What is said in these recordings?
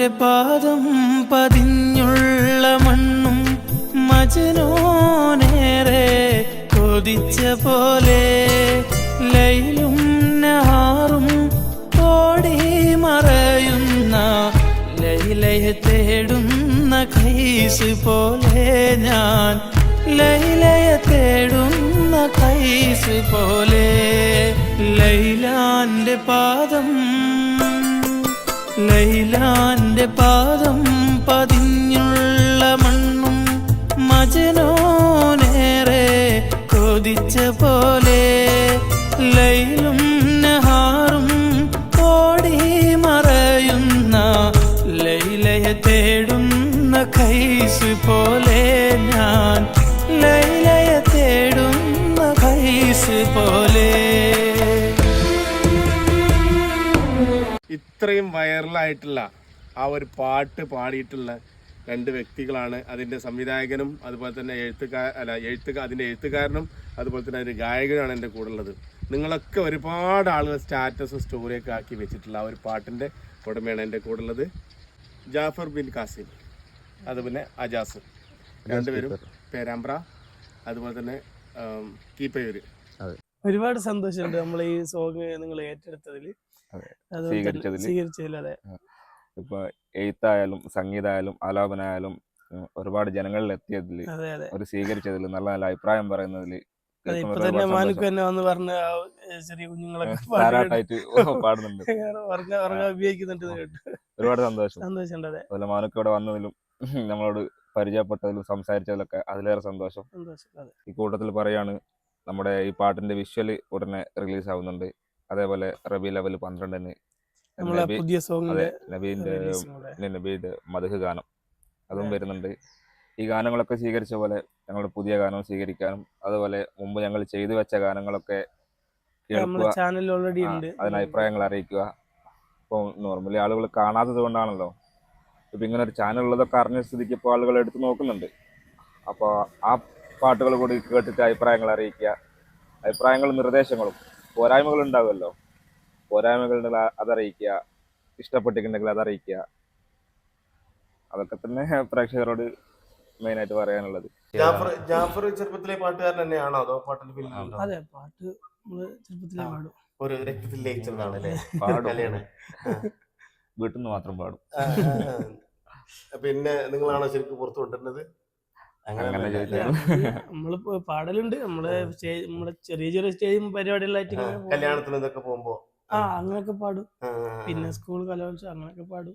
ലൈലാന്റെ പാദം പതിഞ്ഞുള്ള മണ്ണും മജനോനേറെ കൊതിച്ച പോലെ ലൈലും നഹാറും ഓടി മറയുന്ന ലൈലയെ തേടുന്ന കൈസ് പോലെ ഞാൻ ലൈലയെ തേടുന്ന കൈസ് പോലെ ലൈലാന്റെ പാദം ലൈലാന്റെ പാദം പതിഞ്ഞുള്ള മണ്ണും മജനോനേറെ കൊതിച്ച പോലെ ലൈലും നഹാറും ഓടി മറയുന്ന ലൈലയെ തേടുന്ന കൈസ് പോലെ ഞാൻ ലൈലയെ തേടുന്ന കൈസ് പോലെ ഇത്രയും വൈറലായിട്ടുള്ള ആ ഒരു പാട്ട് പാടിയിട്ടുള്ള രണ്ട് വ്യക്തികളാണ് അതിന്റെ സംവിധായകനും അതുപോലെ തന്നെ എഴുത്തുകാർ അല്ല എഴുത്തുകാർ അതിന്റെ എഴുത്തുകാരനും അതുപോലെ തന്നെ അതിന്റെ ഗായകനുമാണ് എന്റെ കൂടെ ഉള്ളത്. നിങ്ങളൊക്കെ ഒരുപാട് ആളുകൾ സ്റ്റാറ്റസും സ്റ്റോറിയൊക്കെ ആക്കി വെച്ചിട്ടുള്ള ആ ഒരു പാട്ടിന്റെ ഉടമയാണ് എന്റെ കൂടെ ഉള്ളത്. ജാഫർ ബിൻ കാസിം അതുപോലെ അജാസ്. രണ്ടുപേരും പേരാമ്പ്ര അതുപോലെ തന്നെ കീപ്പയൂര്. ഒരുപാട് സന്തോഷമുണ്ട് നമ്മൾ ഈ സോങ് നിങ്ങൾ ഏറ്റെടുത്തതിൽ സ്വീകരിച്ചതിൽ അതെ. ഇപ്പൊ എഴുത്തായാലും സംഗീതമായാലും ആലാപനമായാലും ഒരുപാട് ജനങ്ങളിൽ എത്തിയതിൽ ഒരു സ്വീകരിച്ചതിൽ നല്ല നല്ല അഭിപ്രായം പറയുന്നതിൽ ഇപ്പൊ തന്നെ മാനുക്ക് തന്നെ വന്ന് പറഞ്ഞ ആ ചെറിയ കുഞ്ഞുങ്ങളൊക്കെ ധാരാളമായിട്ട് പാടുന്നുണ്ട്. പറഞ്ഞ പറഞ്ഞ ഉപയോഗിക്കുന്നുണ്ട് ഒരുപാട് സന്തോഷം. അതുപോലെ മാനുക്ക് ഇവിടെ വന്നതിലും നമ്മളോട് പരിചയപ്പെട്ടതിലും സംസാരിച്ചതിലൊക്കെ അതിലേറെ സന്തോഷം. സന്തോഷം ഈ കൂട്ടത്തിൽ പറയാണ് നമ്മുടെ ഈ പാട്ടിന്റെ വിഷ്വൽ ഉടനെ റിലീസ് ആവുന്നുണ്ട് അതേപോലെ റബി ലെവൽ പന്ത്രണ്ടിന് പുതിയ നബീന്റെ നബീന്റെ മധുഹ് ഗാനം. അതും വരുന്നുണ്ട്. ഈ ഗാനങ്ങളൊക്കെ സ്വീകരിച്ച പോലെ ഞങ്ങളുടെ പുതിയ ഗാനം സ്വീകരിക്കാനും അതുപോലെ മുമ്പ് ഞങ്ങൾ ചെയ്തു വെച്ച ഗാനങ്ങളൊക്കെ കേൾക്കുക. ഓൾറെഡി ഉണ്ട്. അതിന് അഭിപ്രായങ്ങൾ അറിയിക്കുക. ഇപ്പോൾ നോർമലി ആളുകൾ കാണാത്തത് കൊണ്ടാണല്ലോ. ഇപ്പം ഇങ്ങനെ ഒരു ചാനൽ ഉള്ളതൊക്കെ അറിഞ്ഞ സ്ഥിതിക്ക് ഇപ്പോൾ ആളുകൾ എടുത്ത് നോക്കുന്നുണ്ട്. അപ്പോൾ ആ പാട്ടുകൾ കൂടി കേട്ടിട്ട് അഭിപ്രായങ്ങൾ അറിയിക്കുക. അഭിപ്രായങ്ങളും നിർദ്ദേശങ്ങളും. പോരായ്മകൾ ഉണ്ടാകുമല്ലോ പോരായ്മകൾ ഉണ്ടെങ്കിൽ അതറിയിക്കുക. ഇഷ്ടപ്പെട്ടിട്ടുണ്ടെങ്കിൽ അതറിയിക്കുക. അതൊക്കെ തന്നെ പ്രേക്ഷകരോട് മെയിൻ ആയിട്ട് പറയാനുള്ളത്. ജാഫർ ജാഫർ ചെറുപ്പത്തിലെ പാട്ടുകാരൻ തന്നെയാണോ അതോ പാട്ടിൽ അതെ പാട്ട് ചെറുപ്പത്തിലെ പാടും. ഒരു രക്തത്തിൽ ലയിച്ചതാണ് അല്ലേ? പാടും. കലയാണ്. വീട്ടിൽ നിന്ന് മാത്രം പാടും. പിന്നെ നിങ്ങളാണോ ശരിക്കും പുറത്തു കൊണ്ടുവരുന്നത് അങ്ങനെ അങ്ങനെയൊന്നുമല്ല, ചോദിച്ചാൽ അല്ലേ? നമ്മൾ ഇപ്പൊ പാടലുണ്ട്. നമ്മൾ സ്റ്റേജ് നമ്മളെ ചെറിയ ചെറിയ സ്റ്റേജ് പരിപാടികളായിട്ട് കല്യാണത്തിന് ഇതൊക്കെ പോകുമ്പോ? ആ അങ്ങനെയൊക്കെ പാടും. പിന്നെ സ്കൂൾ കലോത്സവം അങ്ങനെയൊക്കെ പാടും.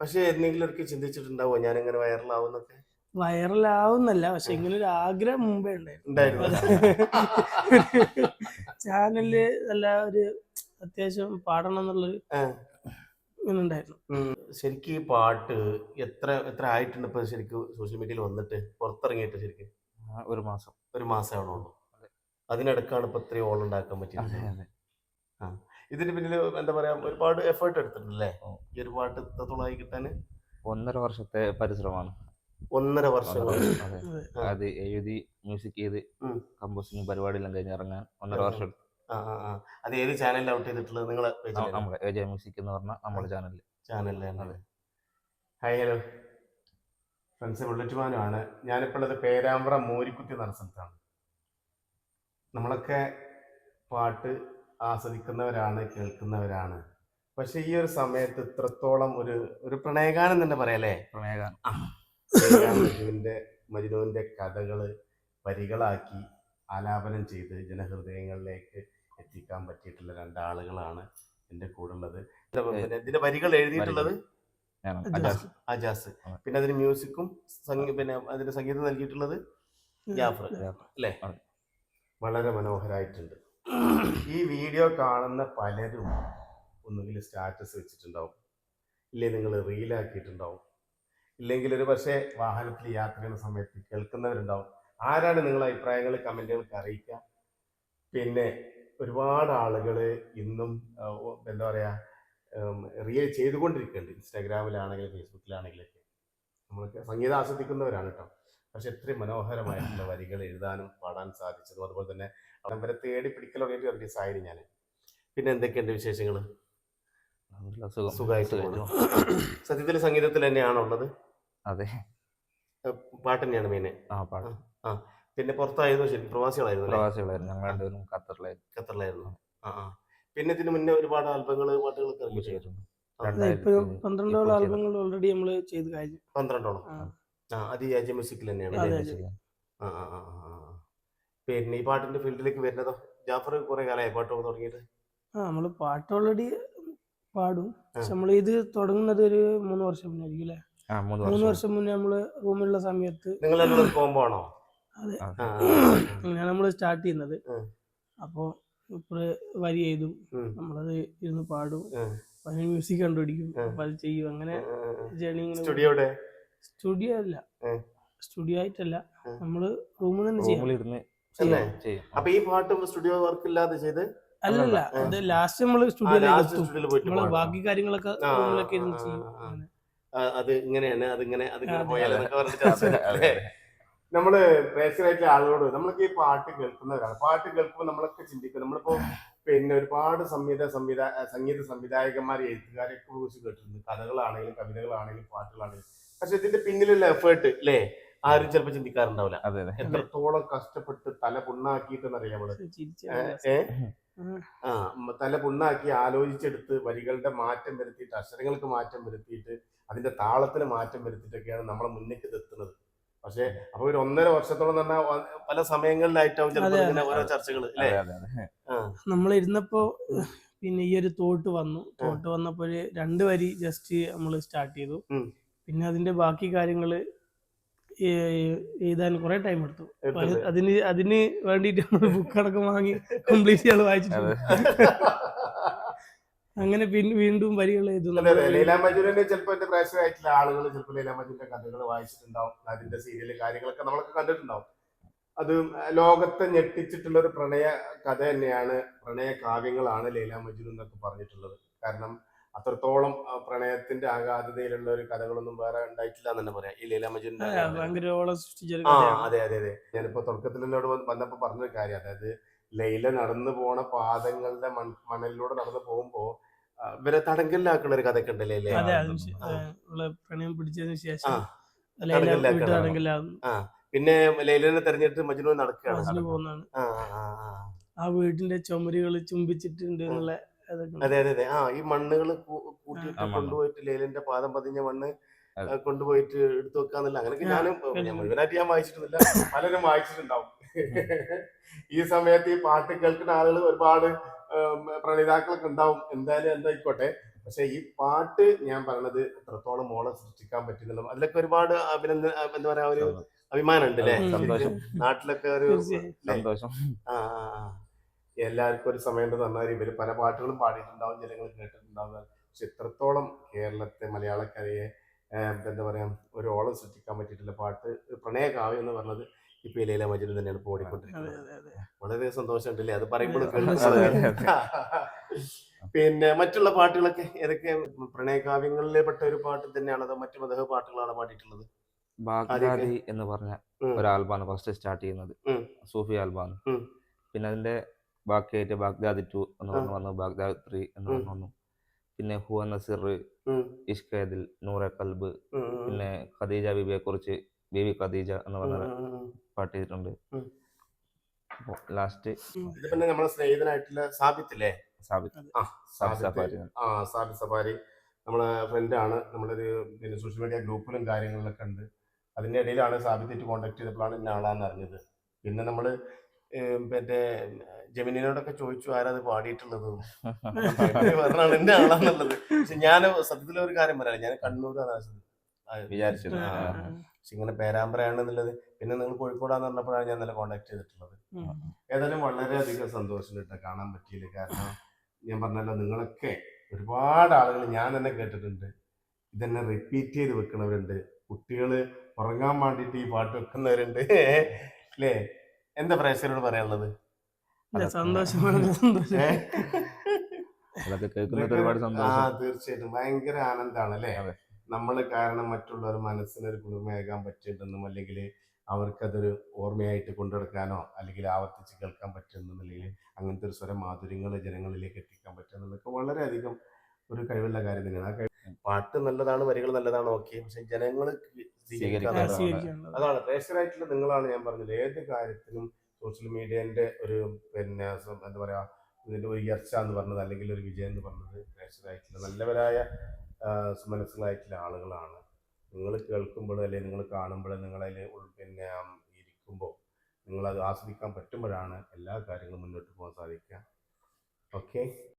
പക്ഷെ എന്തെങ്കിലും ചിന്തിച്ചിട്ടുണ്ടാവോ? ഞാൻ ഇങ്ങനെ വൈറലാവുന്നൊക്കെ? വൈറലാവുന്നല്ല. പക്ഷെ ഇങ്ങനെ ഒരു ആഗ്രഹം മുമ്പേ ഉണ്ടായിരുന്നു. ഉണ്ടായിരുന്നു. ചാനലിൽ നല്ല ഒരു അത്യാവശ്യം പാടണം എന്നുള്ളൊരു. ഇങ്ങനെ ഉണ്ടായിരുന്നു. ശരിക്കും ഈ പാട്ട് എത്ര എത്ര ആയിട്ടുണ്ട് ഇപ്പൊ ശരിക്കും സോഷ്യൽ മീഡിയയിൽ വന്നിട്ട്? പുറത്തിറങ്ങിയിട്ട് ശരിക്കും? ഒരു മാസം. ഒരു മാസമാണുള്ളൂ അതിനിടക്കാണ് ഇപ്പൊ ഇത്രയും ഓൾ ഉണ്ടാക്കാൻ പറ്റിയത്. ഇതിന് പിന്നിൽ എന്താ പറയാ ഒരുപാട് എഫേർട്ട് എടുത്തിട്ടുണ്ടല്ലേ. ഈ ഒരു പാട്ട് എത്രത്തോളമായി കിട്ടാന്? ഒന്നര വർഷത്തെ പരിശ്രമമാണ്. ഒന്നര വർഷം. അതെ. എഴുതി മ്യൂസിക് ചെയ്ത്. കമ്പോസിങ് പരിപാടിയെല്ലാം കഴിഞ്ഞ് ഇറങ്ങാൻ ഒന്നര വർഷം എടുത്തു. അത് ഏത് ചാനലിൽ ഔട്ട് ചെയ്തിട്ടുള്ളത്? നിങ്ങളെ നമ്മുടെ മ്യൂസിക് എന്ന് പറഞ്ഞാൽ നമ്മുടെ ചാനലിൽ ചാനലിലാണ്. ഹായ് ഹലോ ഫ്രണ്ട്സ് ബുള്ളറ്റുമാനുമാണ് ഞാനിപ്പോൾ ഉള്ളത് പേരാമ്പ്ര മൂരിക്കുത്തി എന്ന സ്ഥലത്താണ്. നമ്മളൊക്കെ പാട്ട് ആസ്വദിക്കുന്നവരാണ് കേൾക്കുന്നവരാണ്. പക്ഷെ ഈ ഒരു സമയത്ത് ഇത്രത്തോളം ഒരു ഒരു പ്രണയഗാനം തന്നെ പറയാലേ പ്രണയഗാനം. മജുവിന്റെ മജുനുവിന്റെ കഥകൾ വരികളാക്കി ആലാപനം ചെയ്ത് ജനഹൃദയങ്ങളിലേക്ക് എത്തിക്കാൻ പറ്റിയിട്ടുള്ള രണ്ടാളുകളാണ് എന്റെ കൂടെ ഉള്ളത് ഇതിന്റെ വരികൾ എഴുതിയിട്ടുള്ളത് അജാസ്. പിന്നെ അതിന് മ്യൂസിക്കും പിന്നെ അതിന്റെ സംഗീതം നൽകിയിട്ടുള്ളത് ജാഫർ. ജാഫർ. അല്ലേ? വളരെ മനോഹരായിട്ടുണ്ട്. ഈ വീഡിയോ കാണുന്ന പലരും ഒന്നുകിൽ സ്റ്റാറ്റസ് വെച്ചിട്ടുണ്ടാവും. ഇല്ലെങ്കിൽ നിങ്ങൾ റീലാക്കിയിട്ടുണ്ടാവും ഇല്ലെങ്കിൽ ഒരു പക്ഷേ വാഹനത്തിൽ യാത്ര ചെയ്യുന്ന സമയത്ത് കേൾക്കുന്നവരുണ്ടാവും. ആരാണ് നിങ്ങളുടെ അഭിപ്രായങ്ങൾ കമന്റുകൾക്ക് അറിയിക്കുക. പിന്നെ ഒരുപാട് ആളുകൾ ഇന്നും എന്താ പറയുക റിയൽ ചെയ്തുകൊണ്ടിരിക്കുന്നുണ്ട്. ഇൻസ്റ്റാഗ്രാമിലാണെങ്കിലും ഫേസ്ബുക്കിലാണെങ്കിലൊക്കെ. നമ്മളൊക്കെ സംഗീതം ആസ്വദിക്കുന്നവരാണ് കേട്ടോ. പക്ഷെ എത്ര മനോഹരമായിട്ടുള്ള വരികൾ എഴുതാനും പാടാൻ സാധിച്ചതും അതുപോലെ തന്നെ അവരെ വരെ തേടി തുടങ്ങിയിട്ട് ഒരു ഞാൻ പിന്നെ എന്തൊക്കെയുണ്ട് വിശേഷങ്ങൾ സുഖമായിട്ട് സുഖമായിട്ട് സത്യത്തിൽ സംഗീതത്തിൽ തന്നെയാണുള്ളത് അതെ. പാട്ട് തന്നെയാണ് മെയിന്. ആ പാട്ട്. ആ. പിന്നെ പുറത്തായിരുന്നു ശരി? പ്രവാസികളായിരുന്നു പ്രവാസികളായിരുന്നു. ഞങ്ങൾ രണ്ടുപേരും ഖത്തറിലായിരുന്നു. ഖത്തറിലായിരുന്നു. ആ ആ. പിന്നെ ഇതിന് മുന്നേ ഒരുപാട് ആൽബങ്ങൾ പാട്ടുകളൊക്കെ ഇറങ്ങി ചെയ്തിട്ടുണ്ട്. പന്ത്രണ്ടോളം ആൽബങ്ങൾ ഓൾറെഡി നമ്മൾ ചെയ്ത് കഴിഞ്ഞു. പന്ത്രണ്ടോളം? ആ. ആ അത് ഈ അജയ മ്യൂസിക്കിൽ തന്നെയാണ്. അതെ, ആ ആ. പിന്നെ ഈ പാട്ടിന്റെ ഫീൽഡിലേക്ക് വരുന്നതോ? ജാഫർ കുറെ കാലമായി പാട്ട് തുടങ്ങിയിട്ട്. ആ നമ്മൾ പാട്ട് ഓൾറെഡി പാടും. പക്ഷെ നമ്മൾ ഇത് തുടങ്ങുന്നത് ഒരു മൂന്ന് വർഷം മുന്നേ ആയിരിക്കും അല്ലേ? ആ മൂന്ന് വർഷം. മുന്നേ നമ്മൾ റൂമിലുള്ള സമയത്ത് നിങ്ങൾ കോമ്പോ ആണോ? അതെ. അങ്ങനെയാണ് നമ്മൾ സ്റ്റാർട്ട് ചെയ്യുന്നത്. അപ്പോൾ അപ്പോ ഇപ്പൊ വരി എഴുതും. നമ്മളത് ഇരുന്ന് പാടും. അതിന് മ്യൂസിക് കണ്ടുപിടിക്കും. അപ്പൊ അത് ചെയ്യും. അങ്ങനെ ജേണി സ്റ്റുഡിയോയുടെ സ്റ്റുഡിയോ അല്ല. സ്റ്റുഡിയോ ആയിട്ടല്ല. നമ്മൾ റൂമിൽ തന്നെ ചെയ്യാം. അപ്പൊ ഈ പാട്ടും സ്റ്റുഡിയോ വർക്ക് ഇല്ലാതെ ചെയ്ത്? അല്ലല്ല. അത് ലാസ്റ്റ് നമ്മൾ സ്റ്റുഡിയോ സ്റ്റുഡിയോയിലേക്ക് സ്റ്റുഡിയോയിൽ നമ്മൾ ബാക്കി കാര്യങ്ങളൊക്കെ റൂമിലൊക്കെ ഇരുന്ന് ചെയ്യും. അത് ഇങ്ങനെയാണ് അതിങ്ങനെ അതിങ്ങനെ അതെ, നമ്മൾ പ്രേക്ഷകരായിട്ടുള്ള ആളുകളോട് നമ്മളൊക്കെ ഈ പാട്ട് കേൾക്കുന്നവരാണ്. പാട്ട് കേൾക്കുമ്പോൾ നമ്മളൊക്കെ ചിന്തിക്കും. നമ്മളിപ്പോ പിന്നെ ഒരുപാട് സംഗീത സംവിധാ സംഗീത സംവിധായകന്മാർ എഴുത്തുകാരെയൊക്കെ കുറിച്ച് കേട്ടിട്ടുണ്ട്. കഥകളാണെങ്കിലും കവിതകളാണെങ്കിലും പാട്ടുകളാണെങ്കിലും. പക്ഷെ ഇതിന്റെ പിന്നിലുള്ള എഫേർട്ട് അല്ലേ ആരും ചിലപ്പോൾ ചിന്തിക്കാറുണ്ടാവില്ല. അതെ അതെ. എത്രത്തോളം കഷ്ടപ്പെട്ട് തല പുണ്ണാക്കിയിട്ടെന്നറിയാം നമ്മൾ. ചിരിച്ച ഏ, രസം. ഏ? ഉം. ആ തല പുണ്ണാക്കി ആലോചിച്ചെടുത്ത് വരികളുടെ മാറ്റം വരുത്തിയിട്ട് അക്ഷരങ്ങൾക്ക് മാറ്റം വരുത്തിയിട്ട് അതിന്റെ താളത്തിന് മാറ്റം വരുത്തിയിട്ടൊക്കെയാണ് നമ്മളെ മുന്നേക്ക് എത്തുന്നത് പക്ഷെ അപ്പൊ ഒരു ഒന്നര വർഷത്തോളം തന്നെ പല സമയങ്ങളിലായിട്ടാവും ചിലപ്പോൾ അതെ, ഇങ്ങനെ. ഓരോ ചർച്ചകൾ അല്ലേ? നമ്മൾ ഇരുന്നപ്പോ പിന്നെ ഈ ഒരു തോട്ട് വന്നു. തോട്ട് വന്നപ്പോ ഒരു രണ്ട് വരി ജസ്റ്റ് നമ്മൾ സ്റ്റാർട്ട് ചെയ്തു. പിന്നെ അതിന്റെ ബാക്കി കാര്യങ്ങൾ എഴുതാൻ കുറെ ടൈം എടുത്തു. അതിന് അതിന് വേണ്ടിയിട്ട് നമ്മൾ ബുക്ക് അടക്കം വാങ്ങി കംപ്ലീറ്റ് ചെയ്യാൻ വായിച്ചിട്ടുണ്ട്. അങ്ങനെ പിന്നെ വീണ്ടും വരികൾ എഴുതും അതെ അതെ. നമ്മൾ ലൈല മജുരിനെ ചിലപ്പോൾ എന്റെ പ്രേക്ഷകരായിട്ടുള്ള ആളുകൾ ചിലപ്പോൾ ലൈല മജുരിന്റെ കഥകൾ വായിച്ചിട്ടുണ്ടാവും. അതിന്റെ സീരിയൽ കാര്യങ്ങളൊക്കെ നമ്മളൊക്കെ കണ്ടിട്ടുണ്ടാവും. അത് ലോകത്തെ ഞെട്ടിച്ചിട്ടുള്ള ഒരു പ്രണയ കഥ തന്നെയാണ് പ്രണയ കാവ്യങ്ങളാണ് ലൈല മജുരു എന്നൊക്കെ പറഞ്ഞിട്ടുള്ളത്. കാരണം അത്രത്തോളം പ്രണയത്തിന്റെ ആഘാതതയിലുള്ള ഒരു കഥകളൊന്നും വേറെ ഉണ്ടായിട്ടില്ല എന്ന് തന്നെ പറയാം. ഈ ലൈല മജുരിന്റെ അതെ, ഭയങ്കര ഓളം സൃഷ്ടിച്ചൊരു ആ. അതെ അതെ അതെ. ഞാനിപ്പോ തുടക്കത്തിൽ എന്നോട് വന്ന് വന്നപ്പോ പറഞ്ഞൊരു കാര്യം. അതായത് ലൈല നടന്നു പോണ പാദങ്ങളുടെ മൺ മണലിലൂടെ നടന്നു പോകുമ്പോ ആ, ഇവരെ തടങ്കലിലാക്കുന്ന ഒരു കഥയൊക്കെ കണ്ടല്ലേ അതെ അതിന് പ്രണയം പിടിച്ചതിന് ശേഷം ലൈല തടങ്കലിലാക്കണം. പിന്നെ ലൈലനെ തെരഞ്ഞെടുത്ത് മജ്നു നടക്കുകയാണ് പോകുന്നതാണ്. ആ, വീടിന്റെ ചുമരുകൾ ചുംബിച്ചിട്ടുണ്ട് എന്നുള്ള അതെ അതെ അതെ. ആ ഈ മണ്ണുകൾ കൂട്ടിയിട്ട് കൊണ്ടുപോയിട്ട് ലേലിന്റെ പാദം പതിഞ്ഞ മണ്ണ് കൊണ്ടുപോയിട്ട് എടുത്തു വെക്കാന്നില്ല. അങ്ങനെയൊക്കെ ഞാനും ഞാൻ മുഴുവനായിട്ട് ഞാൻ വായിച്ചിട്ടില്ല പലരും വായിച്ചിട്ടുണ്ടാവും. ഈ സമയത്ത് ഈ പാട്ട് കേൾക്കുന്ന ആളുകൾ ഒരുപാട് പ്രണിതാക്കളൊക്കെ പ്രണയിതാക്കളൊക്കെ ഉണ്ടാവും. എന്തായാലും എന്തായിക്കോട്ടെ. പക്ഷെ ഈ പാട്ട് ഞാൻ പറഞ്ഞത് എത്രത്തോളം മോളെ സൃഷ്ടിക്കാൻ പറ്റുന്നുള്ളൂ അതിലൊക്കെ ഒരുപാട് അഭിനന്ദന എന്താ പറയാ ഒരു അഭിമാനം ഉണ്ട് അല്ലേ സന്തോഷം. നാട്ടിലൊക്കെ ഒരു സന്തോഷം. ആ. എല്ലാവർക്കും ഒരു സമയം ഉണ്ടെന്ന് പറഞ്ഞാൽ ഇവർ പല പാട്ടുകളും പാടിയിട്ടുണ്ടാവും ജനങ്ങൾ കേട്ടിട്ടുണ്ടാവും. പക്ഷെ എത്രത്തോളം കേരളത്തെ മലയാളക്കരയെ എന്താ പറയാ ഒരു ഓളം സൃഷ്ടിക്കാൻ പറ്റിയിട്ടുള്ള പാട്ട് ഒരു പ്രണയകാവ്യം എന്ന് പറഞ്ഞത് ഇപ്പൊ ലൈല മജുദ് തന്നെയാണ് ഇപ്പൊ ഓടിക്കൊണ്ടിരിക്കുന്നത്. വളരെ സന്തോഷമുണ്ടല്ലേ? അത് പറയുമ്പോൾ പിന്നെ മറ്റുള്ള പാട്ടുകളൊക്കെ ഏതൊക്കെ? പ്രണയകാവ്യങ്ങളിലെ പെട്ട ഒരു പാട്ട് തന്നെയാണ് അതോ മറ്റു മതഹ പാട്ടുകളാണ് പാടിയിട്ടുള്ളത്? ബാഗ്ദാദി എന്ന് പറഞ്ഞ. ഒരു ആൽബാണ് ഫസ്റ്റ് സ്റ്റാർട്ട് ചെയ്യുന്നത്. സൂഫി ആൽബാണ്. പിന്നെ അതിന്റെ ബാക്കിയായിട്ട് ബാഗ്ദാദി ടു എന്ന്. പറഞ്ഞു വന്നു ബാഗ്ദാദി ത്രീ എന്ന്. പറഞ്ഞു വന്നു. പിന്നെ ഹുവ നസിർ ഇഷ്കേദിൽ നൂറെ കൽബ് പിന്നെ ഖദീജ ബിബിയെ കുറിച്ച് ബീബി ഖദീജ എന്ന് പറഞ്ഞ. പാട്ട് ചെയ്തിട്ടുണ്ട്. ലാസ്റ്റ് ഇത് പിന്നെ നമ്മുടെ സ്നേഹിതനായിട്ടുള്ള സാബിത്തില്ലേ സാബിത്ത്. ആ സാബിത്ത്. സാബിത്ത് സഫാരി ആ സാബിത് സഫാരി. നമ്മളെ ഫ്രണ്ടാണ് നമ്മളൊരു പിന്നെ സോഷ്യൽ മീഡിയ ഗ്രൂപ്പിലും കാര്യങ്ങളിലൊക്കെ ഉണ്ട്. അതിന്റെ ഇടയിലാണ് സാബിത്തായിട്ട് കോൺടാക്ട് ചെയ്തപ്പോഴാണ് ഇന്ന ആളാന്ന് അറിഞ്ഞത്. പിന്നെ നമ്മൾ മറ്റേ ജമിനിനോടൊക്കെ ചോദിച്ചു ആരാ അത് പാടിയിട്ടുള്ളത് പറഞ്ഞാണ് എന്റെ ആളാന്നുള്ളത്. പക്ഷെ ഞാൻ സത്യത്തിൽ ഒരു കാര്യം പറയാം. ഞാൻ കണ്ണൂരാണ് വിചാരിച്ചത്. പക്ഷെ ഇങ്ങനെ പേരാമ്പ്രയാണെന്നുള്ളത് പിന്നെ നിങ്ങൾ കോഴിക്കോടാന്ന് പറഞ്ഞപ്പോഴാണ് ഞാൻ നല്ല കോണ്ടാക്ട് ചെയ്തിട്ടുള്ളത്. ഏതായാലും വളരെയധികം സന്തോഷം കേട്ടോ കാണാൻ പറ്റിയില്ല കാരണം ഞാൻ പറഞ്ഞല്ലോ നിങ്ങളൊക്കെ ഒരുപാട് ആളുകൾ ഞാൻ തന്നെ കേട്ടിട്ടുണ്ട്. ഇതന്നെ റിപ്പീറ്റ് ചെയ്ത് വെക്കുന്നവരുണ്ട് കുട്ടികൾ ഉറങ്ങാൻ വേണ്ടിയിട്ട് ഈ പാട്ട് വെക്കുന്നവരുണ്ട് അല്ലേ? എന്താ പ്രേക്ഷകരോട് പറയാനുള്ളത്? തീർച്ചയായിട്ടും. ഭയങ്കര ആനന്ദമാണ് അല്ലേ? അതെ. നമ്മൾ കാരണം മറ്റുള്ളവർ മനസ്സിനൊരു കുളിർമയാകാൻ പറ്റിയിട്ടുണ്ടെന്നും അല്ലെങ്കിൽ അവർക്കതൊരു ഓർമ്മയായിട്ട് കൊണ്ടുനടക്കാനോ അല്ലെങ്കിൽ ആവർത്തിച്ച് കേൾക്കാൻ പറ്റുന്നുണ്ടെങ്കിൽ അങ്ങനത്തെ ഒരു സ്വരം മാധുര്യങ്ങൾ ജനങ്ങളിലേക്ക് എത്തിക്കാൻ പറ്റുന്നതൊക്കെ വളരെയധികം ഒരു കഴിവുള്ള കാര്യം തന്നെയാണ്. ആ കഴിവ് പാട്ട് നല്ലതാണ് വരികൾ നല്ലതാണ് ഓക്കെ. പക്ഷെ ജനങ്ങൾ. അതാണ്. പ്രേക്ഷകരായിട്ടുള്ള നിങ്ങളാണ് ഞാൻ പറഞ്ഞത്. ഏത് കാര്യത്തിനും സോഷ്യൽ മീഡിയന്റെ ഒരു പിന്നെ എന്താ പറയാ ഇതിന്റെ ഒരു ഉയർച്ച എന്ന് പറഞ്ഞത് അല്ലെങ്കിൽ ഒരു വിജയം എന്ന് പറഞ്ഞത് പ്രേക്ഷകരായിട്ടുള്ള നല്ലവരായ ആ, മനസ്സുകളായിട്ടുള്ള ആളുകളാണ്. നിങ്ങൾ കേൾക്കുമ്പോൾ അല്ലെങ്കിൽ നിങ്ങൾ കാണുമ്പോൾ നിങ്ങളതിൽ പിന്നെ ഇരിക്കുമ്പോൾ നിങ്ങളത് ആസ്വദിക്കാൻ പറ്റുമ്പോഴാണ് എല്ലാ കാര്യങ്ങളും മുന്നോട്ട് പോകാൻ സാധിക്കുക. ഓക്കെ